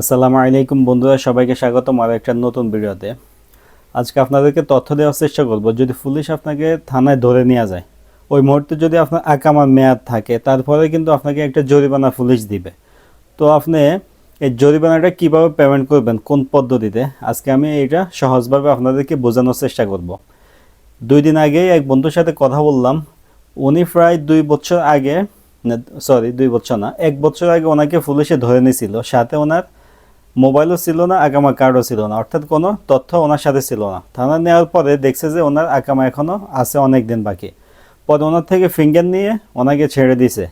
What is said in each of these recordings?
আসসালামু আলাইকুম বন্ধুরা, সবাইকে স্বাগতম আর একটা নতুন ভিডিওতে। আজকে আপনাদেরকে তথ্য দেওয়ার চেষ্টা করব, যদি পুলিশ আপনাকে থানায় ধরে নিয়ে যায়, ওই মুহূর্তে যদি আপনার আকামার মেয়াদ থাকে, তারপরে কিন্তু আপনাকে একটা জরিমানা পুলিশ দিবে। তো আপনি এই জরিমানাটা কীভাবে পেমেন্ট করবেন, কোন পদ্ধতিতে, আজকে আমি এটা সহজভাবে আপনাদেরকে বোঝানোর চেষ্টা করব। দুই দিন আগে এক বন্ধুর সাথে কথা বললাম, উনি প্রায় দুই বছর আগে সরি দুই বছর না, এক বছর আগে ওনাকে পুলিশে ধরে নিয়েছিল, সাথে ওনার মোবাইলও ছিল না আকামা কার্ডও ছিল না। অর্থাৎ কোনো তথ্য ওনার সাথে ছিল না। থানা নেওয়ার পরে দেখছে যে ওনার আকামা এখনও আছে অনেক দিন বাকি। পরে ওনার থেকে ফিঙ্গার নিয়ে ওনাকে ছেড়ে দিছে।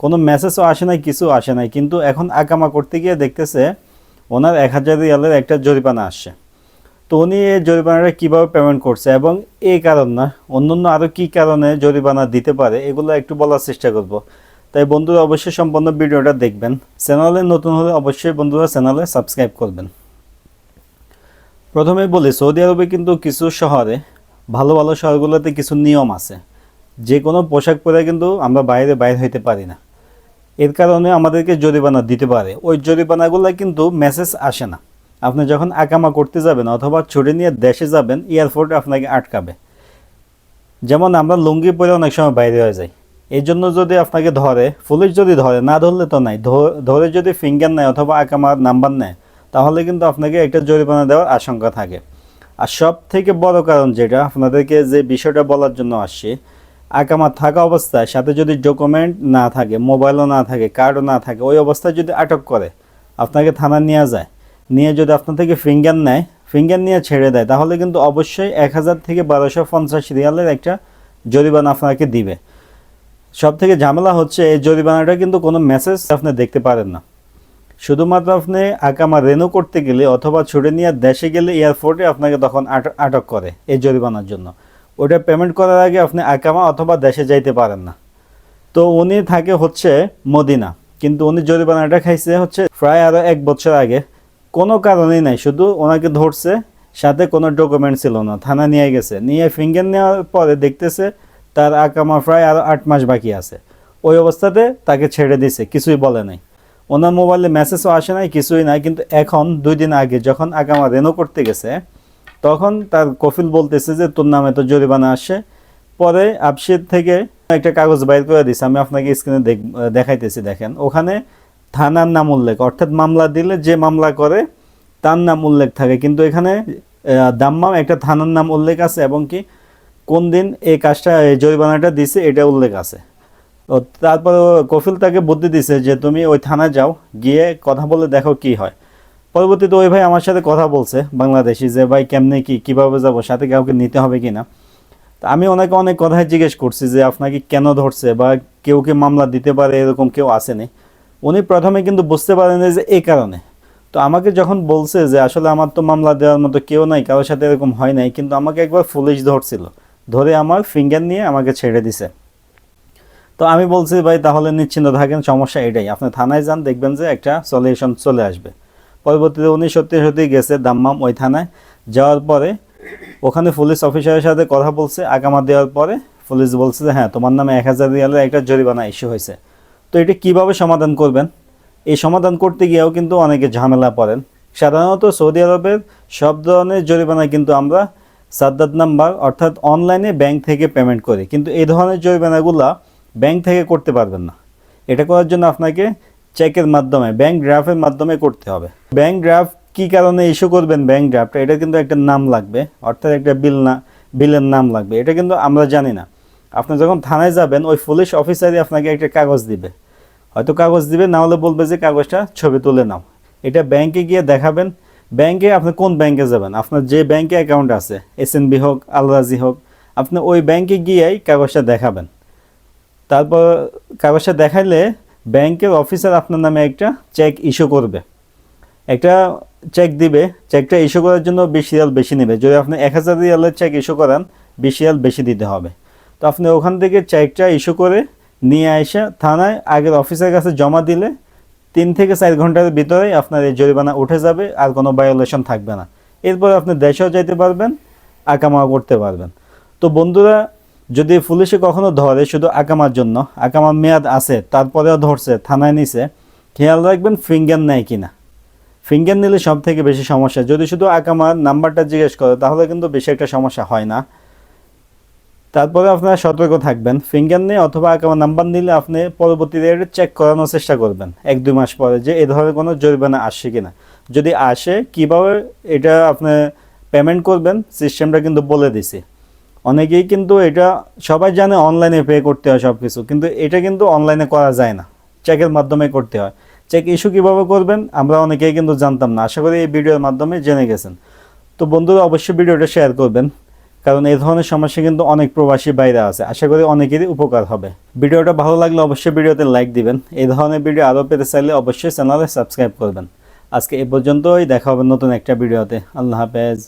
কোনো মেসেজও আসে নাই, কিছু আসে নাই। কিন্তু এখন আকামা করতে গিয়ে দেখতেছে ওনার এক হাজার রিয়ালের একটা জরিমানা আসছে। তো উনি এই জরিমানাটা কীভাবে পেমেন্ট করছে এবং এই কারণ না অন্যান্য আরও কী কারণে জরিমানা দিতে পারে, এগুলো একটু বলার চেষ্টা করব। তাই বন্ধুরা অবশ্যই সম্পূর্ণ ভিডিওটা দেখবেন। চ্যানেলে নতুন হলে অবশ্যই বন্ধুরা চ্যানেলে সাবস্ক্রাইব করবেন। প্রথমে বলি, সৌদি আরবে কিন্তু কিছু শহরে, ভালো ভালো শহরগুলোতে কিছু নিয়ম আছে। যে কোনো পোশাক পরে কিন্তু আমরা বাইরে বাইর হইতে পারি না। এর কারণে আমাদেরকে জরিমানা দিতে পারে। ওই জরিমানাগুলো কিন্তু মেসেজ আসে না। আপনি যখন আকামা করতে যাবেন অথবা ছুটি নিয়ে দেশে যাবেন, এয়ারপোর্টে আপনাকে আটকাবে। যেমন আমরা লুঙ্গি পরে অনেক সময় বাইরে হয়ে যাই। এই জন্য যদি আপনাকে ধরে, পুলিশ যদি ধরে, না ধরলে তো নাই। ধরে যদি ফিঙ্গার নেয় অথবা আকামার নাম্বার নেয়, তাহলে কিন্তু আপনাকে একটা জরিমানা দেওয়ার আশঙ্কা থাকে। আর সব থেকে বড় কারণ যেটা, আপনাদেরকে যে বিষয়টা বলার জন্য আসছি আকামা থাকা অবস্থায় সাথে যদি ডকুমেন্ট না থাকে মোবাইলও না থাকে কার্ডও না থাকে, ওই অবস্থায় যদি আটক করে, আপনাকে থানা নিয়ে যায়, নিয়ে যদি আপনার থেকে ফিঙ্গার নেয় ফিঙ্গার নিয়ে ছেড়ে দেয়, তাহলে কিন্তু অবশ্যই এক হাজার থেকে বারোশো পঞ্চাশ রিয়ালের একটা জরিমানা আপনাকে দিবে। সব থেকে ঝামেলা হচ্ছে এই জরিমানাটা কিন্তু কোনো মেসেজ আপনি দেখতে পারেন না। শুধুমাত্র আপনি আকামা রেনু করতে গেলে অথবা ছুটে নিয়ে দেশে গেলে এয়ারপোর্টে আপনাকে তখন আট- আটক করে এই জরিমানার জন্য। ওটা পেমেন্ট করার আগে আপনি আকামা অথবা দেশে যাইতে পারেন না। তো উনি থাকে হচ্ছে মদিনা, কিন্তু উনি জরিমানাটা খাইছে হচ্ছে প্রায় আরও এক বছর আগে। কোনো কারণেই নাই, শুধু ওনাকে ধরছে, সাথে কোনো ডকুমেন্ট ছিল না, থানা নিয়ে গেছে। নিয়ে ফিঙ্গার নেওয়ার পরে দেখতেছে তার আকামা প্রায় আরও আট মাস বাকি আছে। ওই অবস্থাতে তাকে ছেড়ে দিছে, কিছুই বলে নাই। ওনার মোবাইলে মেসেজও আসে নাই, কিছুই নাই, কিন্তু এখন দুই দিন আগে যখন আকামা রেনো করতে গেছে, তখন তার কফিল বলতেছে যে, তোর নামে তো জরিমানা আসে। পরে আপসির থেকে একটা কাগজ বাইর করে দিছে, আমি আপনাকে স্ক্রিনে দেখাইতেছি, দেখেন। ওখানে থানার নাম উল্লেখ, অর্থাৎ মামলা দিলে যে মামলা করে, তার নাম উল্লেখ থাকে। কিন্তু এখানে দাম্মাম একটা থানার নাম উল্লেখ আছে, এবং কি কোন দিন এই কাজটা জরিমানাটা দিছে, এটা উল্লেখ আছে। তো তারপর কফিল তাকে বুদ্ধি দিছে যে, তুমি ওই থানায় যাও, গিয়ে কথা বলে দেখো কি হয়। পরবর্তীতে ওই ভাই আমার সাথে কথা বলছে বাংলাদেশি যে, ভাই, কেমনে কি, কীভাবে যাব, সাথে কাউকে নিতে হবে কি না? তা আমি ওনাকে অনেক কথাই জিজ্ঞেস করছি যে, আপনাকে কেন ধরছে বা কেউ কে মামলা দিতে পারে, এরকম কেউ আসেনি? উনি প্রথমে কিন্তু বুঝতে পারেনি যে এই কারণে। তো আমাকে যখন বলছে যে, আসলে আমার তো মামলা দেওয়ার মতো কেউ নাই, কারোর সাথে এরকম হয় নাই, কিন্তু আমাকে একবার পুলিশ ধরছিল। ধরে আমার ফিঙ্গার নিয়ে আমাকে ছেড়ে দিছে। তো আমি বলছি, ভাই, তাহলে নিশ্চিন্ত থাকেন, সমস্যা এটাই। আপনি থানায় যান, দেখবেন যে একটা সলিউশন চলে আসবে। পরবর্তীতে উনি সত্যি সত্যি গেছে দাম্মাম ওই থানায়। যাওয়ার পরে ওখানে পুলিশ অফিসারের সাথে কথা বলছে। আগামা দেওয়ার পরে পুলিশ বলছে যে হ্যাঁ তোমার নামে এক হাজার রিয়ালের একটা জরিমানা ইস্যু হয়েছে। তো এটা কীভাবে সমাধান করবেন? এই সমাধান করতে গিয়েও কিন্তু অনেকে ঝামেলা পড়েন। সাধারণত সৌদি আরবের সব ধরনের জরিমানা কিন্তু আমরা সাদ্দাত নাম্বার, অর্থাৎ অনলাইনে ব্যাংক থেকে পেমেন্ট করে। কিন্তু এই ধরনের জরিমানাগুলা ব্যাংক থেকে করতে পারবেন না। এটা করার জন্য আপনাকে চেকের মাধ্যমে ব্যাংক ড্রাফের মাধ্যমে করতে হবে। ব্যাংক ড্রাফট কী কারণে ইস্যু করবেন ব্যাংক ড্রাফট এটা কিন্তু একটা নাম লাগবে, অর্থাৎ একটা বিল না বিলের নাম লাগবে। এটা কিন্তু আমরা জানি না। আপনি যখন থানায় যাবেন, ওই পুলিশ অফিসারই আপনাকে একটা কাগজ দিবে। হয়তো কাগজ দিবে, না হলে বলবে যে কাগজটা ছবি তুলে নাও। এটা ব্যাংকে গিয়ে দেখাবেন ব্যাংকে আপনি কোন ব্যাংকে যাবেন? আপনার যে ব্যাংকে অ্যাকাউন্ট আছে এস হোক আলরাজি হোক, আপনি ওই ব্যাংকে গিয়েই কাগজটা দেখাবেন। তারপর কাগজটা দেখাইলে ব্যাংকের অফিসার আপনার নামে একটা চেক ইস্যু করবে। একটা চেক দিবে চেকটা ইস্যু করার জন্য বিশ রিয়াল বেশি নেবে। যদি আপনি এক হাজার রিয়ালের চেক ইস্যু করান, বিশ রিয়াল বেশি দিতে হবে। তো আপনি ওখান থেকে চেকটা ইস্যু করে নিয়ে এসে থানায় আগের অফিসের কাছে জমা দিলে তিন থেকে চার ঘণ্টার ভিতরে আপনার এই জরিমানা উঠে যাবে আর কোনো ভায়োলেশন থাকবে না। এরপর আপনি দেশেও যাইতে পারবেন, আকামাও করতে পারবেন। তো বন্ধুরা, যদি পুলিশে কখনো ধরে, শুধু আকামার জন্য আকামার মেয়াদ আছে, তারপরেও ধরছে, থানায় নিছে, খেয়াল রাখবেন ফিঙ্গার নেয় কিনা। ফিঙ্গার নিলে সব থেকে বেশি সমস্যা। যদি শুধু আকামার নাম্বারটা জিজ্ঞেস করে, তাহলে কিন্তু বেশি একটা সমস্যা হয় না। তারপরে আপনারা সতর্ক থাকবেন। ফিঙ্গার নিয়ে অথবা আকামা নাম্বার নিলে আপনি পরবর্তীতে এটা চেক করানোর চেষ্টা করবেন। এক, দুই মাস পরে যে এ ধরনের কোনো জরিমানা আসছে কিনা। যদি আসে, কীভাবে এটা আপনি পেমেন্ট করবেন সিস্টেমটা কিন্তু বলে দিছি। অনেকেই কিন্তু এটা সবাই জানে অনলাইনে পে করতে হয় সব কিছু কিন্তু এটা কিন্তু অনলাইনে করা যায় না। চেকের মাধ্যমে করতে হয়। চেক ইস্যু কীভাবে করবেন, আমরা অনেকেই কিন্তু জানতাম না। আশা করি এই ভিডিওর মাধ্যমে জেনে গেছেন। তো বন্ধুরা, অবশ্যই ভিডিওটা শেয়ার করবেন। কারণ এই ধরনের সমস্যা কিন্তু অনেক প্রবাসী বাইরে আছে। আশা করি অনেকেরই উপকার হবে। ভিডিওটা ভালো লাগলে অবশ্যই ভিডিওতে লাইক দিবেন। এই ধরনের ভিডিও আরও পেতে চাইলে অবশ্যই চ্যানেলে সাবস্ক্রাইব করবেন। আজকে এ পর্যন্তই, দেখা হবে নতুন একটা ভিডিওতে। আল্লাহ হাফেজ।